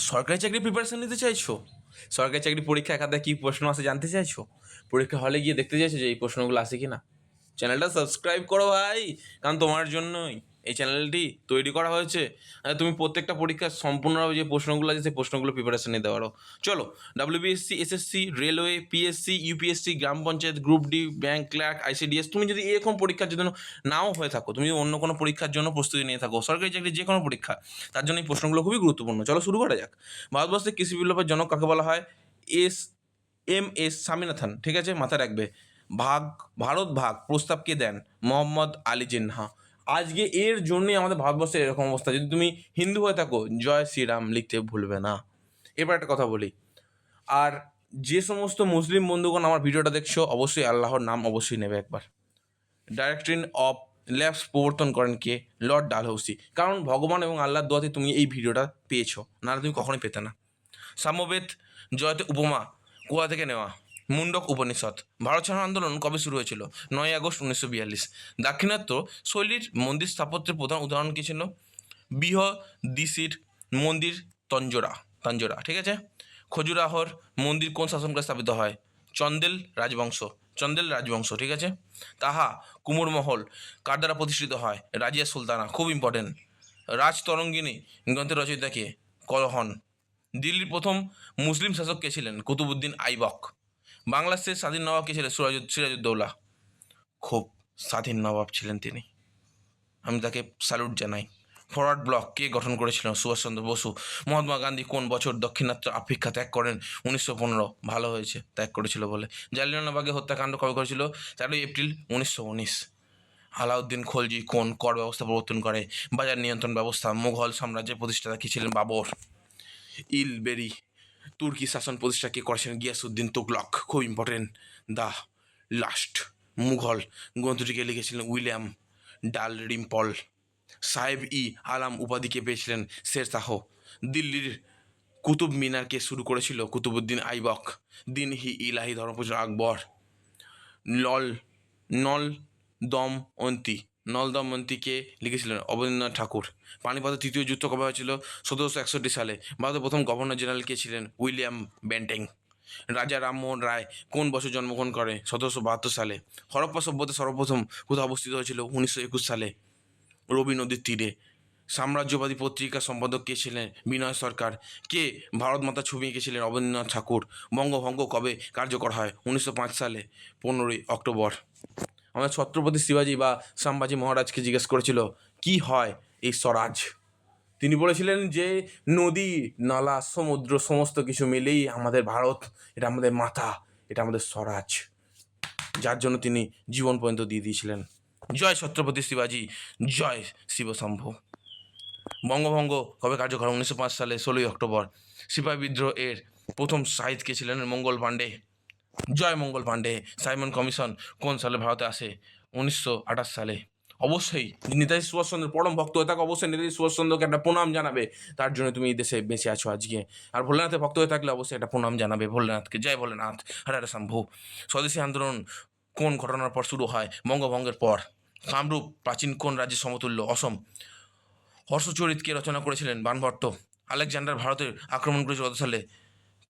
সরকারি চাকরি প্রিপারেশান নিতে চাইছো? সরকারি চাকরি পরীক্ষা এখানে কী প্রশ্ন আসে জানতে চাইছো? পরীক্ষা হলে গিয়ে দেখতে চাইছো যে এই প্রশ্নগুলো আসে কি না চ্যানেলটা সাবস্ক্রাইব করো ভাই, কারণ তোমার জন্যই। এই চ্যানেলটি তৈরি করা হয়েছে। তুমি প্রত্যেকটা পরীক্ষার সম্পূর্ণভাবে যে প্রশ্নগুলো আছে, সেই প্রশ্নগুলো প্রিপারেশন নিতে পারো চলো WBSC SSC railway PSC UPSC গ্রাম panchayat group D bank clerk ICDS তুমি যদি এরকম পরীক্ষার জন্য নাও হয়ে থাকো, তুমি অন্য কোনো পরীক্ষার জন্য প্রস্তুতি নিয়ে থাকো, সরকারি চাকরি যে কোনো পরীক্ষা, তার জন্য এই প্রশ্নগুলো খুবই গুরুত্বপূর্ণ। চলো শুরু করা যাক। ভারতবর্ষের কৃষি বিপ্লবের জনক কাকে বলা হয়? এস এম এস স্বামীনাথন, ঠিক আছে? মাথায় রাখবে। ভাগ, ভারত ভাগ, প্রস্তাব কে দেন? মোহাম্মদ আলী জিন্হা। আজকে এর জন্যই আমাদের ভারতবর্ষের এরকম অবস্থা। যদি তুমি হিন্দু হয়ে থাকো, জয় শ্রীরাম লিখতে ভুলবে না। এবার একটা কথা বলি। আর যে সমস্ত মুসলিম বন্ধুগণ আমার ভিডিওটা দেখছ, অবশ্যই আল্লাহর নাম অবশ্যই নেবে একবার। ডাইরেক্টরিন অফ ল্যাবস প্রবর্তন করেন কে? লর্ড ডালহৌসি কারণ ভগবান এবং আল্লাহর দোয়াতে তুমি এই ভিডিওটা পেয়েছ, নাহলে তুমি কখনোই পেতে না। সাম্যবেদ, জয়তে উপমা, কোয়া থেকে নেওয়া। মুন্ডক উপনিষদ। ভারত ছাড়ো আন্দোলন কবে শুরু হয়েছিল? নয় আগস্ট উনিশশো বিয়াল্লিশ। দাক্ষিণাত্য শৈলীর মন্দির স্থাপত্যের প্রধান উদাহরণ কী ছিল? বিহ দিসির মন্দির, তঞ্জোরা, তাঞ্জোরা, ঠিক আছে? খজুরাহর মন্দির কোন শাসনকালে স্থাপিত হয়? চন্দেল রাজবংশ চন্দেল রাজবংশ, ঠিক আছে? তাহা কুমোরমহল কার দ্বারা প্রতিষ্ঠিত হয়? রাজিয়া সুলতানা, খুব ইম্পর্টেন্ট রাজ তরঙ্গিনী, গ্রন্থের রচয়িতা কে? কলহন। দিল্লির প্রথম মুসলিম শাসক কে ছিলেন? কুতুবুদ্দিন আইবক। বাংলার শেষ স্বাধীন নবাব কে ছিলেন? সুরাজ সিরাজউদ্দৌলা। খুব স্বাধীন নবাব ছিলেন তিনি। আমি তাকে স্যালুট জানাই। ফরওয়ার্ড ব্লক কে গঠন করেছিলেন সুভাষচন্দ্র বসু। মহাত্মা গান্ধী কোন বছর দক্ষিণাত্য আফ্রিকা ত্যাগ করেন? উনিশশো পনেরো। ভালো হয়েছে, ত্যাগ করেছিল বলে। জালিয়ানবাগে হত্যাকাণ্ড কবে করেছিল? তেরোই এপ্রিল উনিশশো উনিশ। আলাউদ্দিন খলজি কোন কর ব্যবস্থা প্রবর্তন করে? বাজার নিয়ন্ত্রণ ব্যবস্থা, মুঘল সাম্রাজ্যের প্রতিষ্ঠাতা কী ছিলেন? বাবর। ইলবেরি। তুর্কি শাসন প্রতিষ্ঠা কে করেছেন গিয়াসুদ্দিন তুগলক। খুব ইম্পর্টেন্ট দ্য লাস্ট মুঘল গ্রন্থটিকে লিখেছিলেন উইলিয়াম ডাল রিম্পল সাহেব ই আলাম উপাধিকে পেয়েছিলেন শের শাহ। দিল্লির কুতুব মিনারকে শুরু করেছিল কুতুবুদ্দিন আইবক। দিন হি ইলাহি ধর্মপুজো আকবর। লল নল দম অন্তি। নল দম লিখেছিলেন অবনীন্দ্রনাথ ঠাকুর। পানিপথের তৃতীয় যুদ্ধ কবে হয়েছিল? সতেরোশো একষট্টি সালে। ভারতের প্রথম গভর্নর জেনারেল কে ছিলেন? William Bentinck. রাজা রামমোহন রায় কোন বছর জন্মগ্রহণ করে সতেরোশো বাহাত্তর সালে। হরপ্পা সভ্যতা সর্বপ্রথম কোথাও অবস্থিত হয়েছিল? উনিশশো একুশ সালে। রবি নদীর তীরে। সাম্রাজ্যবাদী পত্রিকা সম্পাদক কে ছিলেন? বিনয় সরকার। কে? ভারত মাতা ছবি এঁকেছিলেন অবনীন্দ্রনাথ ঠাকুর। বঙ্গভঙ্গ কবে কার্যকর হয়? উনিশশো পাঁচ সালে, পনেরোই অক্টোবর। আমাদের ছত্রপতি শিবাজী বা সাম্বাজি মহারাজকে জিজ্ঞেস করেছিল, কি হয় এই স্বরাজ? তিনি বলেছিলেন যে, নদী, নালা, সমুদ্র, সমস্ত কিছু মিলেই আমাদের ভারত, এটা আমাদের মাথা এটা আমাদের স্বরাজ। যার জন্য তিনি জীবন পর্যন্ত দিয়ে দিয়েছিলেন। জয় ছত্রপতি শিবাজী, জয় শিবশম্ভু। বঙ্গভঙ্গ কবে কার্যকর উনিশশো পাঁচ সালে ষোলোই অক্টোবর। সিপাহী বিদ্রোহ এর প্রথম শাহিদ কে ছিলেন মঙ্গল পাণ্ডে। জয় মঙ্গল পাণ্ডে, সাইমন কমিশন কোন সালে ভারতে আসে? উনিশশো আঠাশ সালে। অবশ্যই, নেতাজি সুভাষচন্দ্রের পরম ভক্ত হয়ে থাকো অবশ্যই নেতাজি সুভাষচন্দ্রকে একটা প্রণাম জানাবে। তার জন্য তুমি এই দেশে বেঁচে আছো আজকে। আর ভোলেনাথের ভক্ত হয়ে থাকলে অবশ্যই একটা প্রণাম জানাবে ভোলেনাথকে। জয় ভোলেনাথ, হরে শম্ভু। স্বদেশী আন্দোলন কোন ঘটনার পর শুরু হয়? বঙ্গভঙ্গের পর। কামরূপ, প্রাচীন কোন রাজ্যের সমতুল্য? অসম। হর্ষচরিতকে রচনা করেছিলেন বানভট্ট। আলেকজান্ডার ভারতের আক্রমণ করেছিল কত সালে?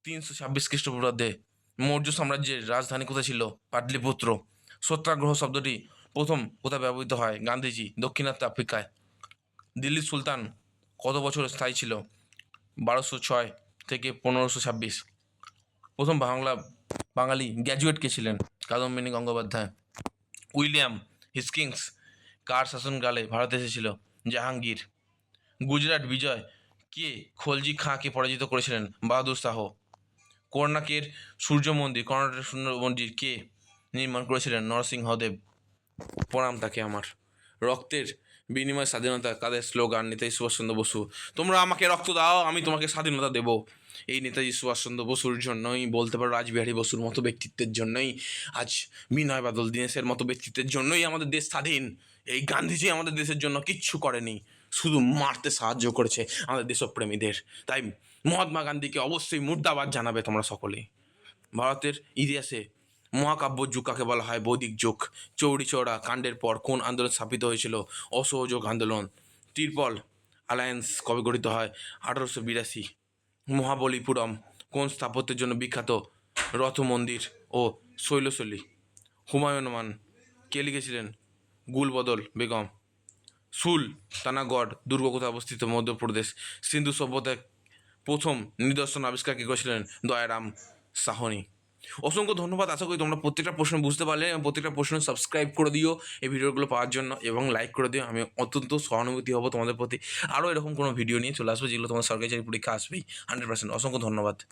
তিনশো ছাব্বিশ খ্রিস্টপূর্বাব্দে। মৌর্য সাম্রাজ্যের রাজধানী কোথায় ছিল? পাটলিপুত্র। সত্যাগ্রহ শব্দটি প্রথম কোথায় ব্যবহৃত হয়? গান্ধীজি দাক্ষিণাত্য আফ্রিকায়। দিল্লির সুলতান কত বছর স্থায়ী ছিল? বারোশো ছয় থেকে পনেরোশো ছাব্বিশ। প্রথম বাংলা, বাঙালি গ্র্যাজুয়েট কে ছিলেন? কাদম্বিনী গঙ্গোপাধ্যায়। উইলিয়াম হিস্কিংস কার শাসনকালে ভারতে এসেছিল? জাহাঙ্গীর। গুজরাট বিজয় কে খলজি খাঁকে পরাজিত করেছিলেন? বাহাদুর শাহ। কর্ণাকের সূর্য মন্দির কর্ণাটকের সূর্য মন্দির কে নির্মাণ করেছিলেন? নরসিংহদেব প্রণাম তাকে আমার। রক্তের বিনিময় স্বাধীনতা কাদের স্লোগান? নেতাজি সুভাষচন্দ্র বসু। তোমরা আমাকে রক্ত দাও, আমি তোমাকে স্বাধীনতা দেব। এই নেতাজি সুভাষচন্দ্র বসুর জন্যই, বলতে পারো রাজবিহারী বসুর মতো ব্যক্তিত্বের জন্যই, আজ বিনয় বাদল দীনেশের মতো ব্যক্তিত্বের জন্যই আমাদের দেশ স্বাধীন। এই গান্ধীজি আমাদের দেশের জন্য কিচ্ছু করেনি। শুধু মারতে সাহায্য করেছে আমাদের দেশপ্রেমীদের। তাই মহাত্মা গান্ধীকে অবশ্যই মুর্দাবাদ জানাবে তোমরা সকলেই। ভারতের ইতিহাসে মহাকাব্য যুগ কাকে বলা হয়? বৈদিক যুগ। চৌরি চৌড়া কাণ্ডের পর কোন আন্দোলন স্থাপিত হয়েছিল? অসহযোগ আন্দোলন। তিরপল অ্যালায়েন্স কবে গঠিত হয়? আঠারোশো বিরাশি। মহাবলীপুরম কোন স্থাপত্যের জন্য বিখ্যাত? রথ মন্দির ও শৈলশৈলী। হুমায়ুন মান। কে লিখেছিলেন? গুলবদল বেগম। সুলতানাগড় দুর্গ কোথায় অবস্থিত মধ্যপ্রদেশ। সিন্ধু সভ্যতায় প্রথম নিদর্শন আবিষ্কার কে করেছিলেন? দয়ারাম সাহনি। অসংখ্য ধন্যবাদ। আশা করি তোমরা প্রত্যেকটা প্রশ্ন বুঝতে পারলে। এবং প্রত্যেকটা প্রশ্ন সাবস্ক্রাইব করে দিও এই ভিডিওগুলো পাওয়ার জন্য এবং লাইক করে দিও। আমি অত্যন্ত সহানুভূতি হব তোমাদের প্রতি। আরও এরকম কোনো ভিডিও নিয়ে চলে আসব যেগুলো তোমার সরকারি চাকরি পরীক্ষা আসবেই। হান্ড্রেড পার্সেন্ট অসংখ্য ধন্যবাদ।